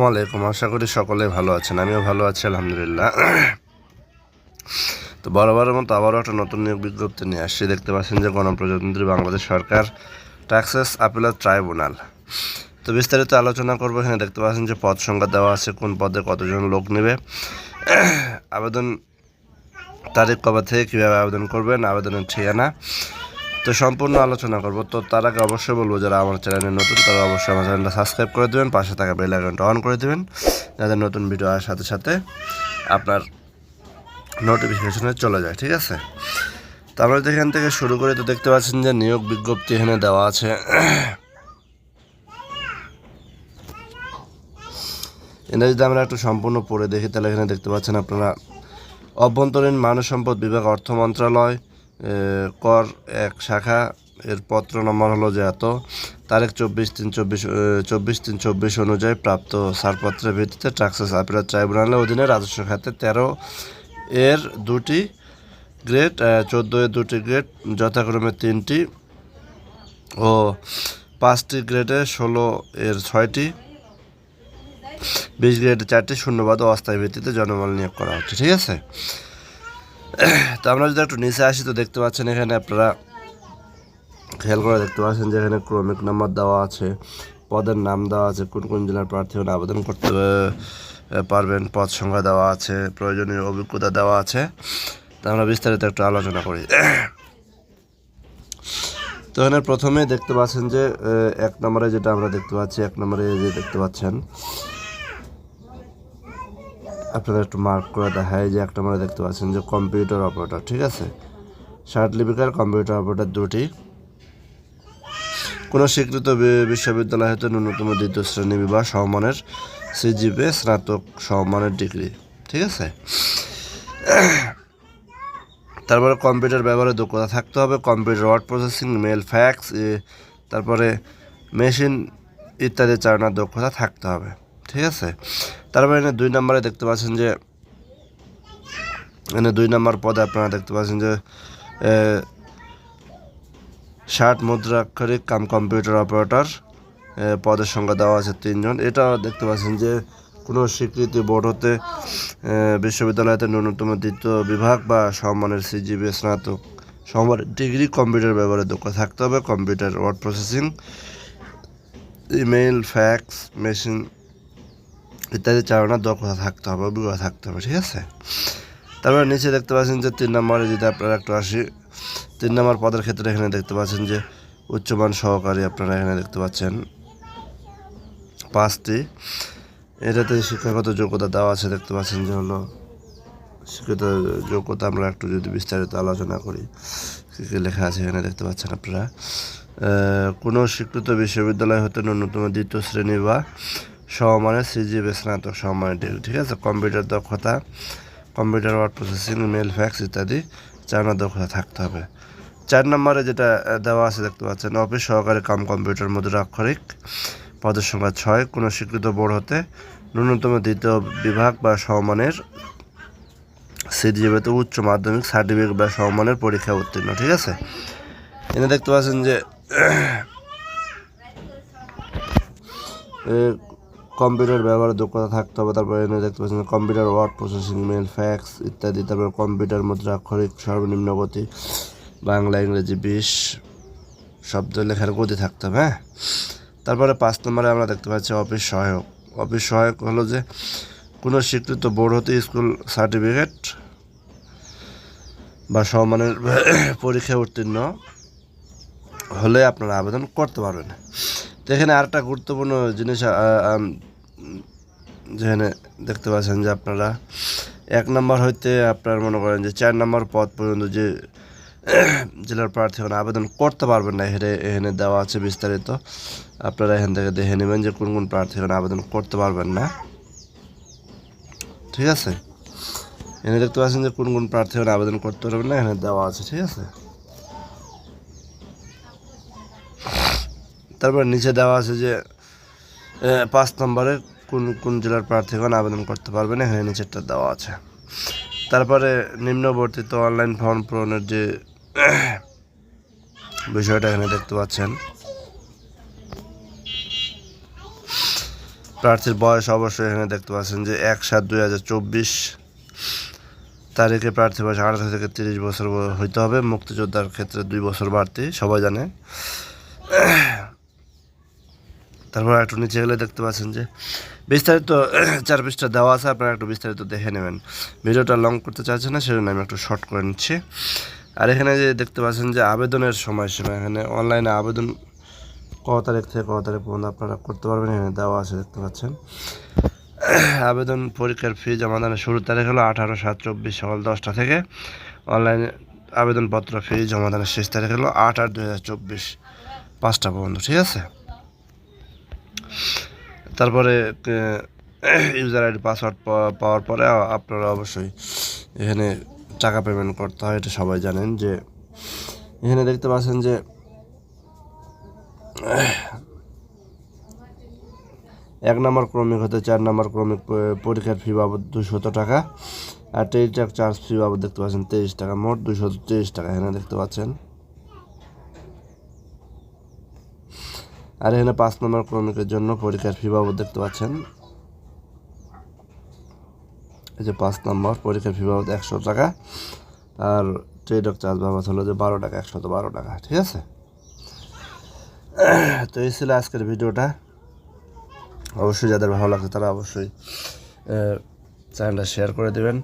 আসসালামু আলাইকুম। আশা করি সকলে ভালো আছেন। আমিও ভালো আছি, আলহামদুলিল্লাহ। তো বরাবরের মতো আবারও একটা নতুন নিয়োগ বিজ্ঞপ্তি নিয়ে আসছি। দেখতে পাচ্ছেন যে গণপ্রজাতন্ত্রী বাংলাদেশ সরকার ট্যাক্সেস আপিলার ট্রাইব্যুনাল। তো বিস্তারিত আলোচনা করব এখানে। দেখতে পাচ্ছেন যে পদ সংখ্যা দেওয়া আছে, কোন পদে কতজন লোক নেবে। আবেদন তারিখ কবে থেকে কীভাবে আবেদন করবেন, আবেদনের ঠিকানা। তো সম্পূর্ণ আলোচনা করব। তো তার আগে অবশ্যই বলব, যারা আমার চ্যানেলে নতুন, তারা অবশ্যই আমার চ্যানেলটা সাবস্ক্রাইব করে দেবেন, পাশে থাকা বেল আইকনটা অন করে দেবেন, যাতে নতুন ভিডিও আসার সাথে সাথে আপনার নোটিফিকেশনে চলে যায়, ঠিক আছে? তো আমরা এখান থেকে শুরু করে, তো দেখতে পাচ্ছেন যে নিয়োগ বিজ্ঞপ্তি এখানে দেওয়া আছে। এটা যদি আমরা একটু সম্পূর্ণ পড়ে দেখি, তাহলে এখানে দেখতে পাচ্ছেন আপনারা, অভ্যন্তরীণ মানব সম্পদ বিভাগ অর্থ মন্ত্রণালয় কর এক শাখা, এর পত্র নম্বর হলো যে এত, তারিখ চব্বিশ তিন চব্বিশ চব্বিশ তিন চব্বিশ অনুযায়ী প্রাপ্ত ছাড়পত্রের ভিত্তিতে ট্রাক্সাস আপিলার ট্রাইব্যুনালের অধীনে রাজস্ব খাতে তেরো এর দুটি গ্রেড চোদ্দ এর দুটি গ্রেড, যথাক্রমে তিনটি ও পাঁচটি গ্রেডে ষোলো এর ছয়টি, বিশ গ্রেডে চারটি, শূন্যবাদ ও অস্থায়ী ভিত্তিতে জনবল নিয়োগ করা হচ্ছে। ঠিক আছে? তো আমরা যদি একটু নিচে আসি, তো দেখতে পাচ্ছেন এখানে আপনারা খেয়াল করে দেখতে পাচ্ছেন যে এখানে ক্রমিক নাম্বার দেওয়া আছে, পদের নাম দেওয়া আছে, কোন কোন জেলার প্রার্থী আবেদন করতে পারবেন, পদ সংখ্যা দেওয়া আছে, প্রয়োজনীয় অভিজ্ঞতা দেওয়া আছে। তো আমরা বিস্তারিত একটু আলোচনা করি। তো এখানে প্রথমে দেখতে পাচ্ছেন যে এক নম্বরে যেটা আমরা দেখতে পাচ্ছি, এক নম্বরে যে দেখতে পাচ্ছেন আপনারা একটু মার্ক করে দেখায় যে একটা নম্বরে দেখতে পাচ্ছেন যে কম্পিউটার অপারেটর ঠিক আছে? ষাট লিপিকার কম্পিউটার অপারেটর দুটি। কোনো স্বীকৃত বিশ্ববিদ্যালয় হতে ন্যূনতম দ্বিতীয় শ্রেণি বা সমমানের সিজিপে স্নাতক সমমানের ডিগ্রি ঠিক আছে? তারপরে কম্পিউটার ব্যবহারে দক্ষতা থাকতে হবে computer word processing mail fax তারপরে মেশিন ইত্যাদি চালানোর দক্ষতা থাকতে হবে, ঠিক আছে? তারপরে এখানে দুই নম্বরে দেখতে পাচ্ছেন যে, এখানে দুই নম্বর পদে আপনারা দেখতে পাচ্ছেন যে ষাট মুদ্রাক্ষরিক কাম কম্পিউটার অপারেটর পদের সংখ্যা দেওয়া আছে তিনজন। এটাও দেখতে পাচ্ছেন যে, কোনো স্বীকৃতি বোর্ড হতে বিশ্ববিদ্যালয়তে ন্যূনতম দ্বিতীয় বিভাগ বা সম্মানের সিজিবি, স্নাতক, সমমানের ডিগ্রি কম্পিউটার ব্যবহারে দক্ষ থাকতে হবে। Computer, word processing, email, fax, machine ইত্যাদি চালানোর দক্ষতা থাকতে হবে, অভিজ্ঞতা থাকতে হবে, ঠিক আছে? তারপরে নিচে দেখতে পাচ্ছেন যে তিন নম্বরে যদি আপনারা একটু আসি, তিন নম্বর পদের ক্ষেত্রে এখানে দেখতে পাচ্ছেন যে উচ্চমান সহকারী আপনারা এখানে দেখতে পাচ্ছেন। পাঁচটি। এটাতে শিক্ষাগত যোগ্যতা দেওয়া আছে, দেখতে পাচ্ছেন যে হলো শিক্ষিত যোগ্যতা আমরা একটু যদি বিস্তারিত আলোচনা করি, কী কী লেখা আছে এখানে দেখতে পাচ্ছেন আপনারা। কোনো স্বীকৃত বিশ্ববিদ্যালয় হতে ন্যূনতম দ্বিতীয় শ্রেণি বা সমমানের সিজিবি স্নাতক সমমানের ডিগ্রি ঠিক আছে? কম্পিউটার দক্ষতা, computer word processing mail fax ইত্যাদি চালানোর দক্ষতা থাকতে হবে। চার নম্বরে যেটা দেওয়া আছে দেখতে পাচ্ছেন অফিস সহকারী কাম কম্পিউটার মুদ্রা আক্ষরিক, পদের সংখ্যা ছয়, কোনো স্বীকৃত বোর্ড হতে ন্যূনতম দ্বিতীয় বিভাগ বা সমমানের সিডিজিবিতে উচ্চ মাধ্যমিক সার্টিফিকেট বা সমমানের পরীক্ষা উত্তীর্ণ, ঠিক আছে? এনে দেখতে পাচ্ছেন যে কম্পিউটার ব্যবহারের দক্ষতা থাকতে হবে, তারপরে এনে দেখতে পাচ্ছেন computer, word processing mail fax ইত্যাদি, তারপর কম্পিউটার মুদ্রা আক্ষরিক সর্বনিম্ন গতি, বাংলা, ইংরেজি, বিশ, শব্দ লেখার গতি থাকতে হবে হ্যাঁ? তারপরে পাঁচ নম্বরে আমরা দেখতে পাচ্ছি অফিস সহায়ক। অফিস সহায়ক হলো যে, কোনো স্বীকৃত বোর্ড হতে স্কুল সার্টিফিকেট বা সম্মানের পরীক্ষায় উত্তীর্ণ হলে আপনারা আবেদন করতে পারবেন। তো এখানে আরেকটা গুরুত্বপূর্ণ জিনিস যেখানে দেখতে পাচ্ছেন যে আপনারা, এক নম্বর হইতে আপনার মনে করেন যে চার নম্বর পদ পর্যন্ত যে জেলার প্রার্থী আবেদন করতে পারবেন না, এখানে এখানে দেওয়া আছে বিস্তারিত। আপনারা এখান থেকে দেখে নেবেন যে কোন কোন প্রার্থী আবেদন করতে পারবেন না। ঠিক আছে? এখানে দেখতে পাচ্ছেন যে কোন কোন প্রার্থী আবেদন করতে পারবেন না, এখানে দেওয়া আছে, ঠিক আছে? তারপর নিচে দেওয়া আছে যে পাঁচ নম্বরে কোন কোন জেলার প্রার্থীগণ আবেদন করতে পারবেন এখানে নিচেরটা দেওয়া আছে। তারপরে নিম্নবর্তিত অনলাইন ফর্ম পূরণের যে বিষয়টা এখানে দেখতে পাচ্ছেন। প্রার্থীর বয়স অবশ্যই এখানে দেখতে পাচ্ছেন যে এক সাত দুই হাজার চব্বিশ। তারিখে প্রার্থী বয়স আঠারো থেকে তিরিশ বছর হইতে হবে। মুক্তিযোদ্ধার ক্ষেত্রে দুই বছর বাড়তি, সবাই জানে। তারপর একটু নিচে গেলে দেখতে পাচ্ছেন যে বিস্তারিত, চার পৃষ্ঠা দেওয়া আছে, আপনারা একটু বিস্তারিত দেখে নেবেন। ভিডিওটা লং করতে চাইছেন না, সেজন্য আমি একটু শর্ট করে নিচ্ছি। আর এখানে যে দেখতে পাচ্ছেন যে আবেদনের সময়সীমা, এখানে অনলাইনে আবেদন ক তারিখ থেকে ক তারিখ পর্যন্ত আপনারা করতে পারবেন, এখানে দেওয়া আছে দেখতে পাচ্ছেন। আবেদন পরীক্ষার ফি জমা দানের শুরুর তারিখ হলো আঠারো সাত চব্বিশ সকাল দশটা থেকে। অনলাইনে আবেদনপত্র ফি জমা দানের শেষ তারিখ হলো আট আট দু হাজার চব্বিশ পাঁচটা পর্যন্ত, ঠিক আছে? তারপরে ইউজার আইডি পাসওয়ার্ড পাওয়ার পরে আপনারা অবশ্যই এখানে টাকা পেমেন্ট করতে হয়, এটা সবাই জানেন যে, এখানে দেখতে পাচ্ছেন যে, এক নম্বর ক্রমিক হতে চার নম্বর ক্রমিক পরীক্ষার ফি বাবদ দুশত টাকা আর টেলিটক চার্জ ফি বাবদ দেখতে পাচ্ছেন তেইশ টাকা, মোট দুশো তেইশ টাকা, এখানে দেখতে পাচ্ছেন। আর এখানে পাঁচ নম্বর ক্রমিকের জন্য পরীক্ষার ফি বাবদ দেখতে পাচ্ছেন। এই যে পাঁচ নম্বর পরীক্ষার ফি বাবদ একশো টাকা। আর ট্রেডক চার্জ বাবদ হলো যে বারো টাকা একশত বারো টাকা, ঠিক আছে? তো এই ছিল আজকের ভিডিওটা। অবশ্যই যাদের ভালো লাগছে তারা অবশ্যই চ্যানেলটা শেয়ার করে দেবেন।